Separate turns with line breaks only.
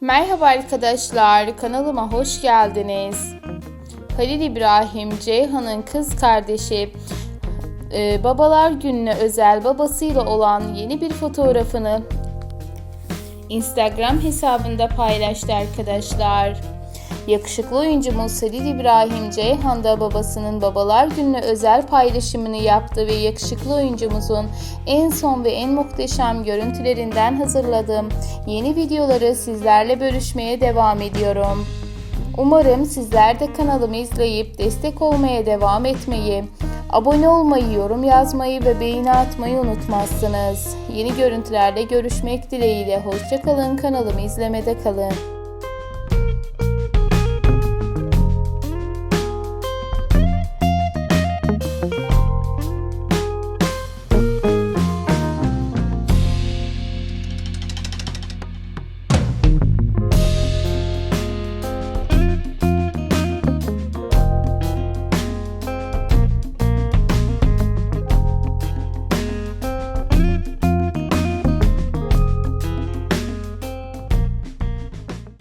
Merhaba arkadaşlar, kanalıma hoş geldiniz. Halil İbrahim, Ceyhan'ın kız kardeşi, e, Babalar Günü'ne özel babasıyla olan yeni bir fotoğrafını Instagram hesabında paylaştı arkadaşlar. Yakışıklı oyuncumuz Halil İbrahim Ceyhan da babasının Babalar Günü'ne özel paylaşımını yaptı ve yakışıklı oyuncumuzun en son ve en muhteşem görüntülerinden hazırladığım yeni videoları sizlerle bölüşmeye devam ediyorum. Umarım sizler de kanalımı izleyip destek olmaya devam etmeyi, abone olmayı, yorum yazmayı ve beğeni atmayı unutmazsınız. Yeni görüntülerde görüşmek dileğiyle hoşçakalın kanalımı izlemede kalın.